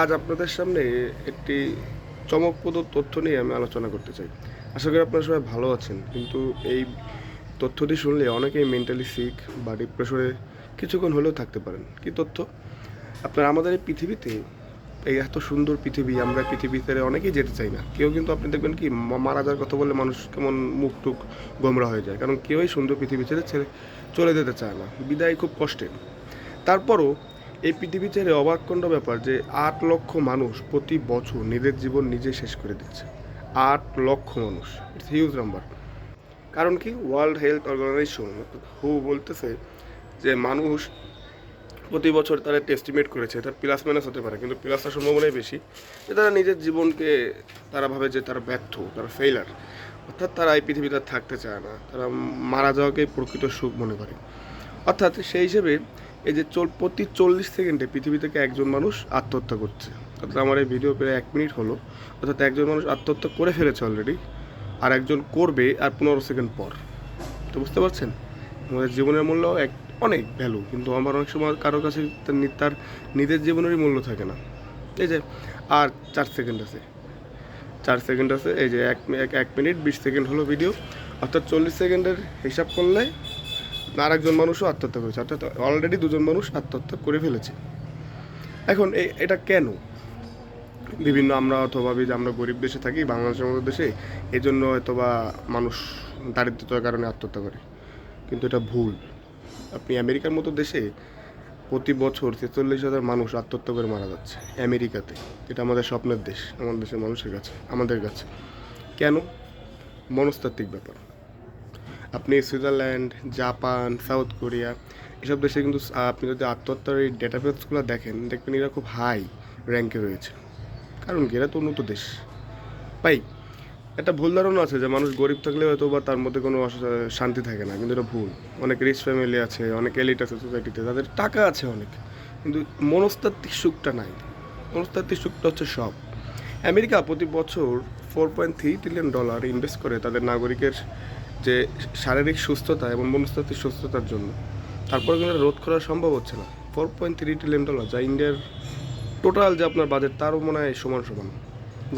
আজ আপনাদের সামনে একটি চমকপ্রদ তথ্য নিয়ে আমি আলোচনা করতে চাই। আশা করি আপনারা সবাই ভালো আছেন, কিন্তু এই তথ্যটি শুনলে অনেকেই মেন্টালি সিক বা ডিপ্রেশনে কিছুক্ষণ হলেও থাকতে পারেন। কি তথ্য? আপনার আমাদের এই পৃথিবীতে, এই এত সুন্দর পৃথিবী, আমরা পৃথিবীতে অনেকেই যেতে চাই না। কেউ কিন্তু আপনি দেখবেন কি মারা যাওয়ার কথা বললে মানুষ কেমন মুখ টুক গোমরা হয়ে যায়। কারণ কেউই সুন্দর পৃথিবী ছেড়ে ছেড়ে চলে যেতে চায় না। বিদায় খুব কষ্টের তারপরও এই পৃথিবী ছেড়ে অবাককাণ্ড ব্যাপার যে আট লক্ষ মানুষ প্রতি বছর নিজের জীবন নিজে শেষ করে দিচ্ছে। আট লক্ষ মানুষ। ইটস হিউজ নাম্বার কারণ কি? ওয়ার্ল্ড হেলথ অর্গানাইজেশন হু বলতেছে যে মানুষ প্রতি বছর তারা টেস্টিমেট করেছে, তার প্লাস মাইনাস হতে পারে, কিন্তু প্লাসটার সম্ভাবনাই বেশি। যে তারা নিজের জীবনকে তারা ভাবে যে তারা ব্যর্থ, তারা ফেইলার অর্থাৎ তারা এই পৃথিবীতে থাকতে চায় না। তারা মারা যাওয়াকেই প্রকৃত সুখ মনে করে। অর্থাৎ সেই হিসেবে এই যে চল, প্রতি চল্লিশ সেকেন্ডে পৃথিবী থেকে একজন মানুষ আত্মহত্যা করছে। অর্থাৎ আমার এই ভিডিও প্রায় এক মিনিট হলো। অর্থাৎ একজন মানুষ আত্মহত্যা করে ফেলেছে অলরেডি আর একজন করবে আর পনেরো সেকেন্ড পর। তো বুঝতে পারছেন? আমাদের জীবনের মূল্য এক, অনেক ভ্যালু কিন্তু আমার অনেক সময় কারও কাছে তার নিজের জীবনেরই মূল্য থাকে না। এই যে, আর চার সেকেন্ড আছে। চার সেকেন্ড আছে, এই যে এক, এক- মিনিট বিশ সেকেন্ড হলো ভিডিও অর্থাৎ চল্লিশ সেকেন্ডের হিসাব করলে আর একজন মানুষও আত্মহত্যা করেছে, অর্থাৎ অলরেডি দুজন মানুষ আত্মহত্যা করে ফেলেছে। এখন এটা কেন? বিভিন্ন আমরা অথবা যে আমরা গরিব দেশে থাকি বাংলাদেশের মতো দেশে এই জন্য হয়তো বা মানুষ দারিদ্রতার কারণে আত্মহত্যা করে। কিন্তু এটা ভুল। আপনি আমেরিকার মতো দেশে প্রতি বছর ছেচল্লিশ হাজার মানুষ আত্মহত্যা করে মারা যাচ্ছে আমেরিকাতে। এটা আমাদের স্বপ্নের দেশ, আমাদের দেশের মানুষের কাছে, আমাদের কাছে। কেন? মনস্তাত্ত্বিক ব্যাপার। আপনি সুইজারল্যান্ড, জাপান, সাউথ কোরিয়া, এসব দেশে কিন্তু আপনি যদি আত্মহত্যার এই ডেটাবেসগুলো দেখেন, দেখবেন এরা খুব হাই র্যাঙ্কে রয়েছে। কারণ এরা তো উন্নত দেশ। পাই একটা ভুল ধারণা আছে যে মানুষ গরিব থাকলে হয়তো বা তার মধ্যে কোনো শান্তি থাকে না, কিন্তু এটা ভুল। অনেক রিচ ফ্যামিলি আছে, অনেক এলিট আছে সোসাইটিতে তাদের টাকা আছে অনেক, কিন্তু মনস্তাত্ত্বিক সুখটা নাই। মনস্তাত্ত্বিক সুখটা হচ্ছে সব। আমেরিকা প্রতি বছর four point three trillion dollar invest করে তাদের নাগরিকের যে শারীরিক সুস্থতা এবং মনস্তাত্ত্বিক সুস্থতার জন্য। তারপরে কিন্তু রোধ করা সম্ভব হচ্ছে না। Four point three trillion dollar যা ইন্ডিয়ার টোটাল যে আপনার বাজেট তারও মনে হয় সমান সমান।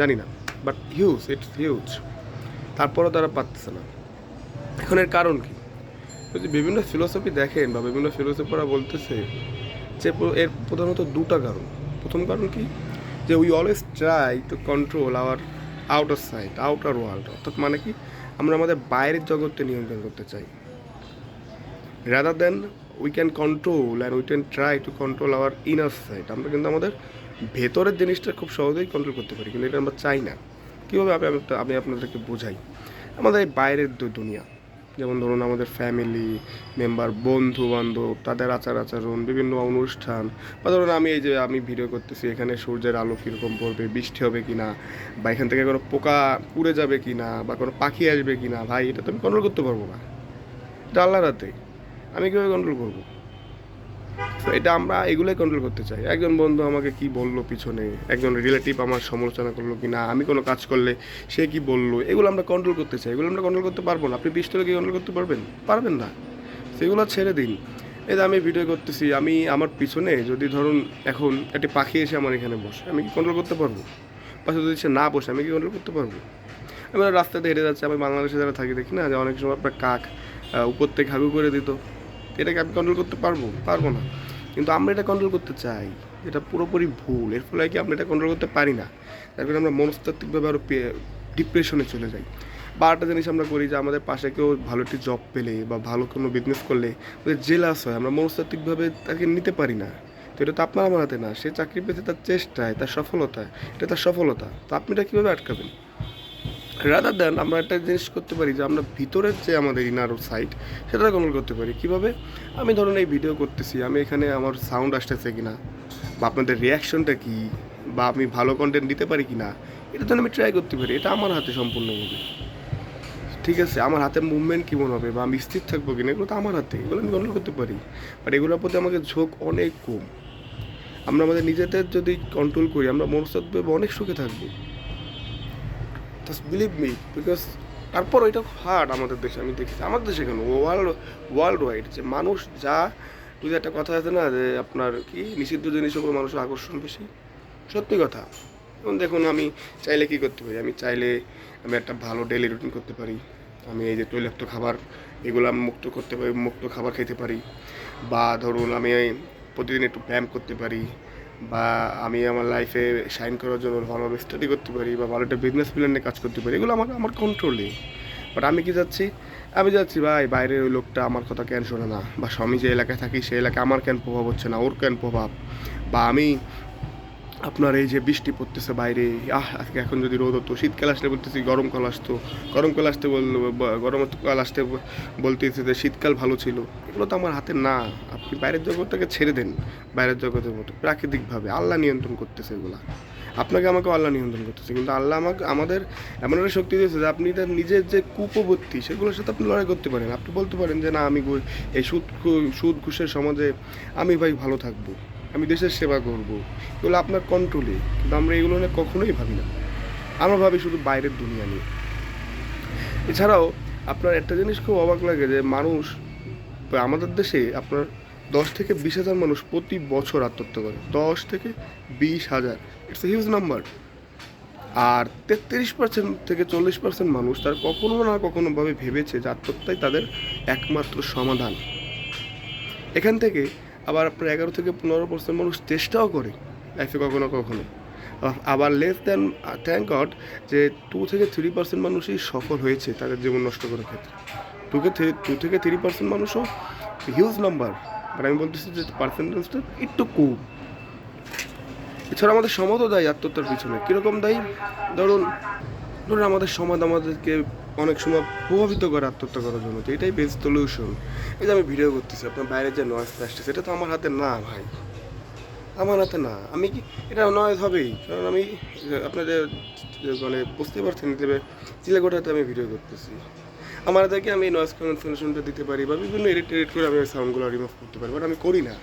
জানি না বাট হিউজ ইটস হিউজ তারপরেও তারা পারতেছে না। এখন এর কারণ কি? যদি বিভিন্ন ফিলোসফি দেখেন বা বিভিন্ন ফিলোসফিরা বলতেছে যে এর প্রধানত দুটা কারণ। প্রথম কারণ কি? যে we always try to control our outer side outer world অর্থাৎ মানে কি? আমরা আমাদের বাইরের জগৎকে নিয়ন্ত্রণ করতে চাই। Rather than we can control and we can try to control our inner side আমরা কিন্তু আমাদের ভেতরের জিনিসটা খুব সহজেই কন্ট্রোল করতে পারি। কিন্তু এটা আমরা চাই না। কীভাবে আমি আমি আপনাদেরকে বোঝাই? আমাদের এই বাইরের দুনিয়া। যেমন ধরুন আমাদের ফ্যামিলি মেম্বার বন্ধু বান্ধব, তাদের আচার আচরণ, বিভিন্ন অনুষ্ঠান, বা ধরুন আমি এই যে আমি ভিডিও করতেছি, এখানে সূর্যের আলো কীরকম পড়বে, বৃষ্টি হবে কি না বা এখান থেকে কোনো পোকা উড়ে যাবে কি না বা কোনো পাখি আসবে কি না ভাই, এটা তো আমি কন্ট্রোল করতে পারব না। এটা আল্লাহ রাতে আমি কীভাবে কন্ট্রোল করব? তো এটা আমরা এগুলোই কন্ট্রোল করতে চাই। একজন বন্ধু আমাকে কি বলল পিছনে? একজন রিলেটিভ আমার সমালোচনা করল কি না আমি কোনো কাজ করলে সে কি বলল? এগুলো আমরা কন্ট্রোল করতে চাই। এগুলো আমরা কন্ট্রোল করতে পারব না। আপনি পিস্তলে কি কন্ট্রোল করতে পারবেন? পারবেন না। সেগুলো ছেড়ে দিন। এই আমি ভিডিও করতেছি, আমি আমার পিছনে যদি ধরুন এখন একটি পাখি এসে আমার এখানে বসে, আমি কি কন্ট্রোল করতে পারব? পাশে যদি সে না বসে, আমি কি কন্ট্রোল করতে পারব? আমি রাস্তাতে হেঁটে যাচ্ছি, আমি বাংলাদেশে যারা থাকি, দেখি না যে অনেক সময় আপনার কাক উপর থেকে হাগু করে দিত। এটাকে আমি কন্ট্রোল করতে পারব? পারব না। কিন্তু আমরা এটা কন্ট্রোল করতে চাই। এটা পুরোপুরি ভুল। এর ফলে কি আমরা এটা কন্ট্রোল করতে পারি না? তার কারণে আমরা মনস্তাত্ত্বিকভাবে আরও ডিপ্রেশনে চলে যাই। বা একটা জিনিস আমরা করি যে আমাদের পাশে কেউ ভালো একটি জব পেলে বা ভালো কোনো বিজনেস করলে ওদের জেলাস হয়। আমরা মনস্তাত্ত্বিকভাবে তাকে নিতে পারি না। তো এটা তো আপনার আমার হাতে না। সে চাকরি পেতে তার চেষ্টায়, তার সফলতায়। এটা তার সফলতা। তো আপনি এটা কীভাবে আটকাবেন? রাদার দেন আমরা একটা জিনিস করতে পারি যে আমরা ভিতরের যে আমাদের ইনার সাইড সেটা কন্ট্রোল করতে পারি। কীভাবে? আমি ধরুন এই ভিডিও করতেছি, আমি এখানে আমার সাউন্ড আসতেছে কি না বা আপনাদের রিয়াকশনটা কি, বা আমি ভালো কন্টেন্ট দিতে পারি কি না এটা তো আমি ট্রাই করতে পারি। এটা আমার হাতে সম্পূর্ণ সম্পূর্ণভাবে ঠিক আছে, আমার হাতে মুভমেন্ট কেমন হবে, বা আমি স্থির থাকব কিনা, এগুলো তো আমার হাতে, এগুলো আমি কন্ট্রোল করতে পারি। বাট এগুলোর প্রতি আমাকে ঝোঁক অনেক কম। আমরা আমাদের নিজেদের যদি কন্ট্রোল করি, আমরা মনস্তাত্ত্বে অনেক সুখে থাকব। জাস্ট বিলিভ মি বিকজ তারপর ওইটা হার্ড আমাদের দেশে, আমি দেখেছি। আমাদের দেশে কেন? ওয়ার্ল্ড ওয়ার্ল্ড ওয়াইড যে মানুষ যা, যদি একটা কথা আছে না, যে আপনার কি নিষিদ্ধ জিনিসের উপর মানুষের আকর্ষণ বেশি? সত্যি কথা। এখন দেখুন, আমি চাইলে কি করতে পারি? আমি চাইলে আমি একটা ভালো ডেলি রুটিন করতে পারি। আমি এই যে তৈলাক্ত খাবার, এগুলো আমি মুক্ত করতে পারি, মুক্ত খাবার খেতে পারি। বা ধরুন, আমি প্রতিদিন একটু ব্যায়াম করতে পারি। বা আমি আমার লাইফে শাইন করার জন্য ভালো স্টাডি করতে পারি বা ভালো একটা বিজনেস প্ল্যান নিয়ে কাজ করতে পারি, এগুলো আমার আমার নেই বাট আমি কি যাচ্ছি? আমি যাচ্ছি, ভাই, বাইরের ওই লোকটা আমার কথা কেন শোনে না? বা স্বামী যে এলাকায় থাকি, সেই এলাকায় আমার কেন প্রভাব হচ্ছে না? ওর কেন প্রভাব? বা আমি আপনার এই যে বৃষ্টি পড়তেছে বাইরে, আহ, আজকে এখন যদি রোদ হতো, শীতকাল আসলে বলতেছি গরমকাল আসতো। গরমকাল আসতে বলল ব- গরমকাল আসতে বলতেছে যে শীতকাল ভালো ছিল। এগুলো তো আমার হাতে না। আপনি বাইরের জগৎটাকে ছেড়ে দেন, বাইরের জগতের মতো, প্রাকৃতিকভাবে। আল্লাহ নিয়ন্ত্রণ করতেছে এগুলা। আপনাকে আমাকে আল্লাহ নিয়ন্ত্রণ করতেছে, কিন্তু আল্লাহ আমাকে, আমাদের এমন একটা শক্তি দিয়েছে যে আপনি তার নিজের যে কুপবর্তী, সেগুলোর সাথে আপনি লড়াই করতে পারেন। আপনি বলতে পারেন যে, না, আমি এই সুদ সুদ ঘুষের সমাজে আমি ভাই ভালো থাকব। আমি দেশের সেবা করব। এগুলো আপনার কন্ট্রোলে কিন্তু আমরা এগুলো নিয়ে কখনোই ভাবি না। আমরা ভাবি শুধু বাইরের দুনিয়া নিয়ে। এছাড়াও, আপনার একটা জিনিস খুব অবাক লাগে যে মানুষ, আমাদের দেশে আপনার দশ থেকে বিশ হাজার মানুষ প্রতি বছর আত্মহত্যা করে। দশ থেকে বিশ হাজার ইটস এ হিউজ নাম্বার আর তেত্রিশ পার্সেন্ট থেকে চল্লিশ পার্সেন্ট মানুষ তার কখনো না কখনোভাবে ভেবেছে যে আত্মহত্যাই তাদের একমাত্র সমাধান। এখান থেকে আবার আপনার এগারো থেকে পনেরো পার্সেন্ট মানুষ চেষ্টাও করে লাইফে কখনো কখনো। আবার লেস দ্যান থ্যাংক গড যে টু থেকে থ্রি পার্সেন্ট মানুষই সফল হয়েছে তাদের জীবন নষ্ট করার ক্ষেত্রে। টু থ্রি টু থেকে থ্রি পার্সেন্ট মানুষও হিউজ নাম্বার বাট আমি বলতেছি যে পার্সেন্টেজটা একটু কম। এছাড়া আমাদের সমাজও দেয় আত্মহত্যার পিছনে। কীরকম দায়ী? ধরুন ধরুন আমাদের সমাজ আমাদেরকে অনেক সময় প্রভাবিত করে আত্মহত্যা করার জন্য, তো এটাই বেস্ট সলিউশন এই যে আমি ভিডিও করতেছি, আপনার বাইরে যে নয়েজ আসছে সেটা তো আমার হাতে না ভাই। আমার হাতে না। আমি কি এটা নয়েজ হবেই। কারণ আমি, আপনাদের মানে বুঝতে পারছেন যে চিলেকোঠাতে আমি ভিডিও করতেছি। আমার হাতে আমি নয়েজ ক্যান্সেলেশনটা দিতে পারি বা বিভিন্ন এডিট এডিট করে আমি সাউন্ডগুলো রিমুভ করতে পারি বাট আমি করি না।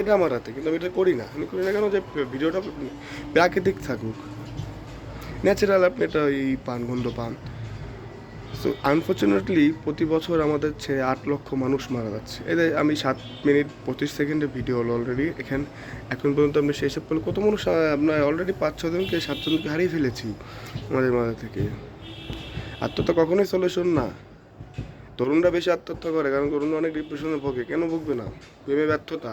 এটা আমার হাতে, কিন্তু আমি এটা করি না। আমি করি না কেন যে ভিডিওটা প্রাকৃতিক থাকুক। ন্যাচারাল আপনি এটা এই পান গন্ধ পান। সো আনফর্চুনেটলি প্রতি বছর আমাদের ছেড়ে আট লক্ষ মানুষ মারা যাচ্ছে। এদের আমি সাত মিনিট পঁচিশ সেকেন্ডের ভিডিও হলো অলরেডি এখান, এখন পর্যন্ত আপনি সেই সব কত মানুষ আপনার অলরেডি পাঁচ ছজনকে সাতজনকে হারিয়ে ফেলেছি আমাদের মাঝে থেকে। আত্মহত্যা কখনোই সলিউশন না। তরুণরা বেশি আত্মহত্যা করে, কারণ তরুণরা অনেক ডিপ্রেশনে ভোগে। কেন ভুগবে না? প্রেমে ব্যর্থতা।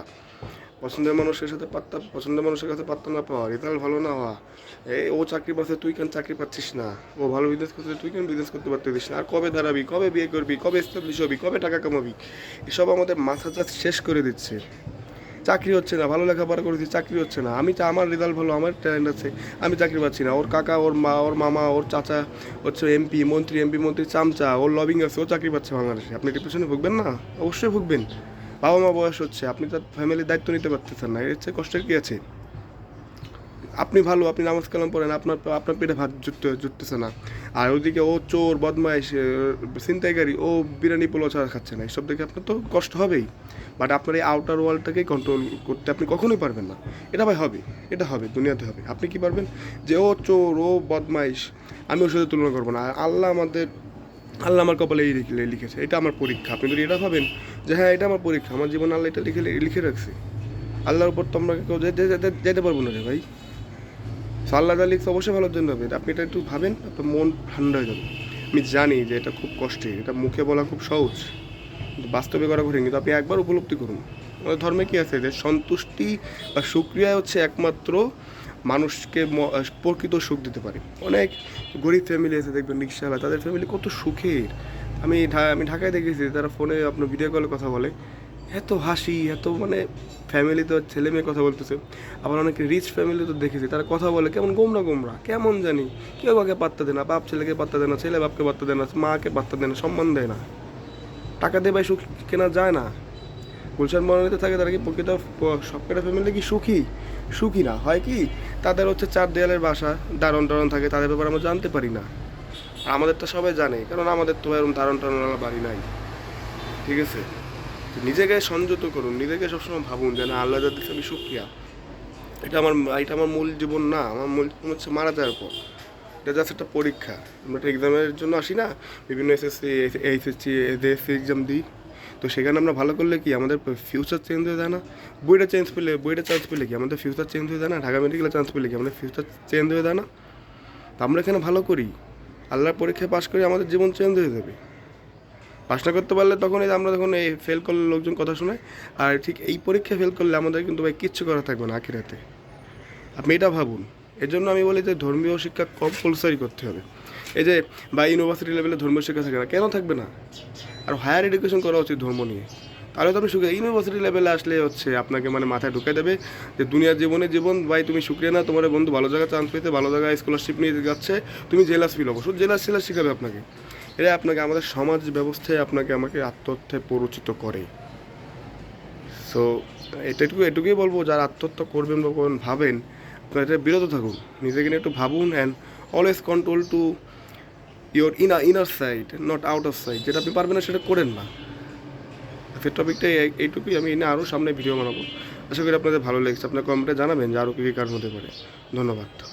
পছন্দের মানুষের সাথে পাত্তা পছন্দের মানুষের কাছে পাত্তা না পাওয়া, রেজাল্ট ভালো না হওয়া। এই ও চাকরি পাচ্ছে, তুই কেন চাকরি পাচ্ছিস না? ও ভালো বিজনেস করছে, তুই কেন বিজনেস করতে পারতেছিস না? আর কবে দাঁড়াবি, কবে বিয়ে করবি, কবে এস্টাবলিশ হবি, কবে টাকা কামাবি? এসব আমাদের মাথা জাস্ট শেষ করে দিচ্ছে। চাকরি হচ্ছে না, ভালো লেখাপড়া করেছি, চাকরি হচ্ছে না। আমি চা আমার রেজাল্ট ভালো, আমার ট্যালেন্ট আছে, আমি চাকরি পাচ্ছি না। ওর কাকা, ওর মা, ওর মামা, ওর চাচা, হচ্ছে এমপি মন্ত্রী এমপি মন্ত্রী, চামচা, ওর লবিং আছে, ও চাকরি পাচ্ছে বাংলাদেশে। আপনি ডিপ্রেশনে ভুগবেন না? অবশ্যই ভুগবেন। বাবা মা বয়স হচ্ছে আপনি তার ফ্যামিলির দায়িত্ব নিতে পারতেছেন না এর চেয়ে কষ্টের কি আছে? আপনি ভালো আপনি নামাজ কালাম পড়েন আপনার আপনার পেটে ভাত জুটতে জুটতেছে না। আর ওদিকে ও চোর বদমাইশ আহ, ছিনতাইকারী ও বিরিয়ানি পোলো ছাড়া খাচ্ছে না এসব দেখে আপনার তো কষ্ট হবেই। বাট আপনার এই আউটার ওয়ার্ল্ডটাকেই কন্ট্রোল করতে আপনি কখনোই পারবেন না। এটা ভাই হবে এটা হবে দুনিয়াতে হবে। আপনি কি পারবেন? যে ও চোর ও বদমাইশ আমি ওর সাথে তুলনা করব না। আর আল্লাহ আমাদের আল্লাহ আমার কপালে এই লিখে লিখেছে, এটা আমার পরীক্ষা। আপনি যদি এটা ভাবেন যে হ্যাঁ এটা আমার পরীক্ষা, আমার জীবন আল্লাহ এটা লিখে লিখে রাখছে। আল্লাহর উপর তো আমরা কেউ যেতে পারব না রে ভাই। আল্লাহ যা লিখছে অবশ্যই ভালোর জন্য হবে। আপনি এটা একটু ভাবেন, আপনার মন ঠান্ডা হয়ে যাবে। আমি জানি যে এটা খুব কষ্টের এটা মুখে বলা খুব সহজ। বাস্তবে করা কঠিন, কিন্তু আপনি একবার উপলব্ধি করুন। আমাদের ধর্মে কি আছে যে সন্তুষ্টি বা সুক্রিয়া হচ্ছে একমাত্র মানুষকে প্রকৃত সুখ দিতে পারে। অনেক গরিব ফ্যামিলি আছে, দেখবেন রিক্সাওয়ালা, তাদের ফ্যামিলি কত সুখের। আমি আমি ঢাকায় দেখেছি, তারা ফোনে আপনার ভিডিও কলে কথা বলে। এত হাসি, এত মানে ফ্যামিলি তো ছেলে মেয়ে কথা বলতেছে। আবার অনেক রিচ ফ্যামিলি তো দেখেছি, তারা কথা বলে, কেমন গোমরা গোমরা, কেমন জানি? কেউ কাউকে পাত্তা দেয় না, বাপ ছেলেকে পাত্তা দেয় না, ছেলে বাপকে পাত্তা দেয় না, মাকে পাত্তা দেয় না, সম্মান দেয় না। টাকা দিয়ে সুখ কেনা যায় না। গুলশান মনোনীত থাকে, তারা কি প্রকৃত সবকটা ফ্যামিলি কি সুখী? সুখী না? হয় কি? তাদের হচ্ছে চার দেয়ালের বাসা, দারণ টারণ থাকে, তাদের ব্যাপারে আমরা জানতে পারি না। আর আমাদের তো সবাই জানে, কারণ আমাদের তো এরকম দারণ টারণওয়ালা বাড়ি নাই। ঠিক আছে? নিজেকে সংযত করুন, নিজেকে সবসময় ভাবুন যে না আল্লাহ দিচ্ছে আমি সুখিয়া এটা আমার এটা আমার মূল জীবন না, আমার মূল জীবন হচ্ছে মারা যাওয়ার পর। এটা জাস্ট একটা পরীক্ষা। আমরা একটা এক্সামের জন্য আসি না? বিভিন্ন এসএসসি এইচএসসি এসএসসি এক্সাম দিই। তো সেখানে আমরা ভালো করলে কি, আমাদের ফিউচার চেঞ্জ হয়ে যায় না? বইটা চেঞ্জ পেলে, বইটা চান্স পেলে কি, আমাদের ফিউচার চেঞ্জ হয়ে যায় না? ঢাকা মেডিকেলে চান্স পেলে কি, আমাদের ফিউচার চেঞ্জ হয়ে যায় না? তো আমরা এখানে ভালো করি। আল্লাহর পরীক্ষায় পাশ করে, আমাদের জীবন চেঞ্জ হয়ে যাবে। পাশ না করতে পারলে তখন আমরা তখন এই ফেল করলে লোকজন কথা শোনায়, আর ঠিক এই পরীক্ষা ফেল করলে আমাদের কিন্তু ভাই কিচ্ছু করা থাকবে না আখিরাতে। আপনি এটা ভাবুন। এর জন্য আমি বলি যে ধর্মীয় শিক্ষা কম্পালসারি করতে হবে। এই যে বা ইউনিভার্সিটি লেভেলে ধর্মীয় শিক্ষা থাকে না, কেন থাকবে না? আর হায়ার এডুকেশন করা উচিত ধর্ম নিয়ে। তাহলে তো আপনি সুখে ইউনিভার্সিটি লেভেলে আসলে হচ্ছে আপনাকে মানে মাথায় ঢুকে দেবে যে দুনিয়ার জীবনে জীবন, ভাই তুমি সুক্রিয়া না, তোমার বন্ধু ভালো জায়গায় চান্স পেতে ভালো জায়গায় স্কলারশিপ নিয়ে যাচ্ছে, তুমি জেলাস ফিল হব শুধু জেলাস জেলাস শেখাবে আপনাকে। এটা আপনাকে আমাদের সমাজ ব্যবস্থায় আপনাকে আমাকে আত্মহত্যায় পরিচিত করে। সো এটুকু এটুকুই বলব, যারা আত্মহত্যা করবেন বা ভাবেন, আপনারা এটা বিরত থাকুন। নিজেকে নিয়ে একটু ভাবুন and always control to your inner inner side not outer side যেটা আপনি পারবেন না, সেটা করেন না। ফের টপিকটা এই- এইটুকুই। আমি এনে আরও সামনে ভিডিও বানাবো। আশা করি আপনাদের ভালো লেগেছে। আপনার কমেন্টে জানাবেন যে আরও কী কী কারণ হতে পারে। ধন্যবাদ।